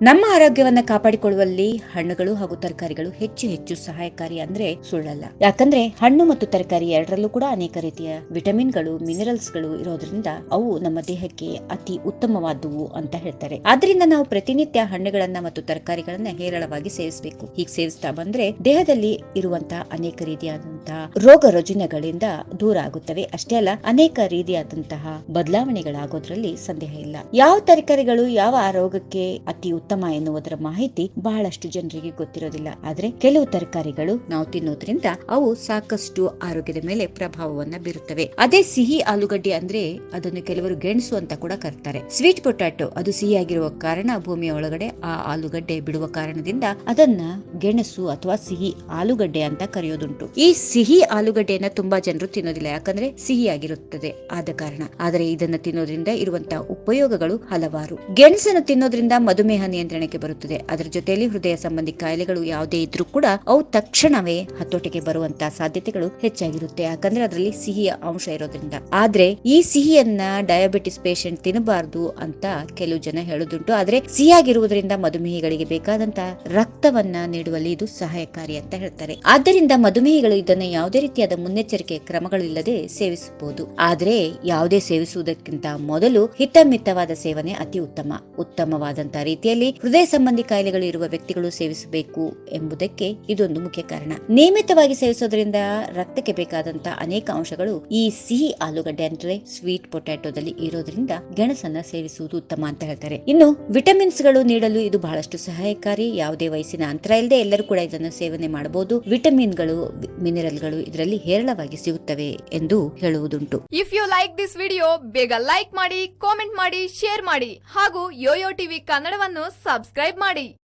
ನಮ್ಮ ಆರೋಗ್ಯವನ್ನ ಕಾಪಾಡಿಕೊಳ್ಳುವಲ್ಲಿ ಹಣ್ಣುಗಳು ಹಾಗೂ ತರಕಾರಿಗಳು ಹೆಚ್ಚು ಹೆಚ್ಚು ಸಹಾಯಕಾರಿ ಅಂದ್ರೆ ಸುಳ್ಳಲ್ಲ. ಯಾಕಂದ್ರೆ ಹಣ್ಣು ಮತ್ತು ತರಕಾರಿ ಎರಡರಲ್ಲೂ ಕೂಡ ಅನೇಕ ರೀತಿಯ ವಿಟಮಿನ್ಗಳು, ಮಿನರಲ್ಸ್ಗಳು ಇರೋದ್ರಿಂದ ಅವು ನಮ್ಮ ದೇಹಕ್ಕೆ ಅತಿ ಉತ್ತಮವಾದವು ಅಂತ ಹೇಳ್ತಾರೆ. ಆದ್ರಿಂದ ನಾವು ಪ್ರತಿನಿತ್ಯ ಹಣ್ಣುಗಳನ್ನ ಮತ್ತು ತರಕಾರಿಗಳನ್ನ ಹೇರಳವಾಗಿ ಸೇವಿಸಬೇಕು. ಹೀಗೆ ಸೇವಿಸ್ತಾ ಬಂದ್ರೆ ದೇಹದಲ್ಲಿ ಇರುವಂತಹ ಅನೇಕ ರೀತಿಯಾದಂತಹ ರೋಗ ರುಜಿನಗಳಿಂದ ದೂರ ಆಗುತ್ತವೆ. ಅಷ್ಟೇ ಅಲ್ಲ, ಅನೇಕ ರೀತಿಯಾದಂತಹ ಬದಲಾವಣೆಗಳಾಗೋದ್ರಲ್ಲಿ ಸಂದೇಹ ಇಲ್ಲ. ಯಾವ ತರಕಾರಿಗಳು ಯಾವ ಆರೋಗ್ಯಕ್ಕೆ ಅತಿ ಉತ್ತಮ ಎನ್ನುವುದರ ಮಾಹಿತಿ ಬಹಳಷ್ಟು ಜನರಿಗೆ ಗೊತ್ತಿರೋದಿಲ್ಲ. ಆದ್ರೆ ಕೆಲವು ತರಕಾರಿಗಳು ನಾವು ತಿನ್ನೋದ್ರಿಂದ ಅವು ಸಾಕಷ್ಟು ಆರೋಗ್ಯದ ಮೇಲೆ ಪ್ರಭಾವವನ್ನ ಬೀರುತ್ತವೆ. ಅದೇ ಸಿಹಿ ಆಲೂಗಡ್ಡೆ ಅಂದ್ರೆ ಅದನ್ನು ಕೆಲವರು ಗೆಣಸು ಅಂತ ಕೂಡ ಕರ್ತಾರೆ. ಸ್ವೀಟ್ ಪೊಟ್ಯಾಟೊ ಅದು ಸಿಹಿಯಾಗಿರುವ ಕಾರಣ ಭೂಮಿಯ ಒಳಗಡೆ ಆ ಆಲೂಗಡ್ಡೆ ಬಿಡುವ ಕಾರಣದಿಂದ ಅದನ್ನ ಗೆಣಸು ಅಥವಾ ಸಿಹಿ ಆಲೂಗಡ್ಡೆ ಅಂತ ಕರೆಯೋದುಂಟು. ಈ ಸಿಹಿ ಆಲೂಗಡ್ಡೆಯನ್ನ ತುಂಬಾ ಜನರು ತಿನ್ನೋದಿಲ್ಲ, ಯಾಕಂದ್ರೆ ಸಿಹಿಯಾಗಿರುತ್ತದೆ. ಆದ ಕಾರಣ. ಆದರೆ ಇದನ್ನ ತಿನ್ನೋದ್ರಿಂದ ಇರುವಂತಹ ಉಪಯೋಗಗಳು ಹಲವಾರು. ಗೆಣಸನ್ನು ತಿನ್ನೋದ್ರಿಂದ ಮಧುಮೇಹ ನಿಯಂತ್ರಣಕ್ಕೆ ಬರುತ್ತದೆ. ಅದರ ಜೊತೆಯಲ್ಲಿ ಹೃದಯ ಸಂಬಂಧಿ ಕಾಯಿಲೆಗಳು ಯಾವುದೇ ಇದ್ರೂ ಕೂಡ ಅವು ತಕ್ಷಣವೇ ಹತೋಟಿಗೆ ಬರುವಂತಹ ಸಾಧ್ಯತೆಗಳು ಹೆಚ್ಚಾಗಿರುತ್ತೆ. ಯಾಕಂದ್ರೆ ಅದರಲ್ಲಿ ಸಿಹಿಯ ಅಂಶ ಇರೋದ್ರಿಂದ. ಆದ್ರೆ ಈ ಸಿಹಿಯನ್ನ ಡಯಾಬಿಟಿಸ್ ಪೇಷಂಟ್ ತಿನ್ನಬಾರದು ಅಂತ ಕೆಲವು ಜನ ಹೇಳುದುಂಟು. ಆದ್ರೆ ಸಿಹಿಯಾಗಿರುವುದರಿಂದ ಮಧುಮೇಹಿಗಳಿಗೆ ಬೇಕಾದಂತಹ ರಕ್ತವನ್ನ ನೀಡುವಲ್ಲಿ ಇದು ಸಹಾಯಕಾರಿ ಅಂತ ಹೇಳ್ತಾರೆ. ಆದ್ದರಿಂದ ಮಧುಮೇಹಿಗಳು ಇದನ್ನ ಯಾವುದೇ ರೀತಿಯಾದ ಮುನ್ನೆಚ್ಚರಿಕೆ ಕ್ರಮಗಳಿಲ್ಲದೆ ಸೇವಿಸಬಹುದು. ಆದ್ರೆ ಯಾವುದೇ ಸೇವಿಸುವುದಕ್ಕಿಂತ ಮೊದಲು ಹಿತಮಿತವಾದ ಸೇವನೆ ಅತಿ ಉತ್ತಮ. ಉತ್ತಮವಾದಂತಹ ರೀತಿಯಲ್ಲಿ ಹೃದಯ ಸಂಬಂಧಿ ಕಾಯಿಲೆಗಳು ಇರುವ ವ್ಯಕ್ತಿಗಳು ಸೇವಿಸಬೇಕು ಎಂಬುದಕ್ಕೆ ಇದೊಂದು ಮುಖ್ಯ ಕಾರಣ. ನಿಯಮಿತವಾಗಿ ಸೇವಿಸೋದ್ರಿಂದ ರಕ್ತಕ್ಕೆ ಬೇಕಾದಂತಹ ಅನೇಕ ಅಂಶಗಳು ಈ ಸಿಹಿ ಆಲೂಗಡ್ಡೆ ಅಂದ್ರೆ ಸ್ವೀಟ್ ಪೊಟ್ಯಾಟೋದಲ್ಲಿ ಇರೋದ್ರಿಂದ ಗೆಣಸನ್ನ ಸೇವಿಸುವುದು ಉತ್ತಮ ಅಂತ ಹೇಳ್ತಾರೆ. ಇನ್ನು ವಿಟಮಿನ್ಸ್ಗಳು ನೀಡಲು ಇದು ಬಹಳಷ್ಟು ಸಹಾಯಕಾರಿ. ಯಾವುದೇ ವಯಸ್ಸಿನ ಅಂತರ ಇಲ್ಲದೆ ಎಲ್ಲರೂ ಕೂಡ ಇದನ್ನು ಸೇವನೆ ಮಾಡಬಹುದು. ವಿಟಮಿನ್ಗಳು ಮಿನರಲ್ಗಳು ಇದರಲ್ಲಿ ಹೇರಳವಾಗಿ ಸಿಗುತ್ತವೆ ಎಂದು ಹೇಳುವುದುಂಟು. If you like this video ಬೇಗ ಲೈಕ್ ಮಾಡಿ ಕಾಮೆಂಟ್ ಮಾಡಿ ಶೇರ್ ಮಾಡಿ ಹಾಗೂ ಯೋಯೋ ಟಿವಿ ಕನ್ನಡವನ್ನು ಸಬ್ಸ್ಕ್ರೈಬ್ ಮಾಡಿ.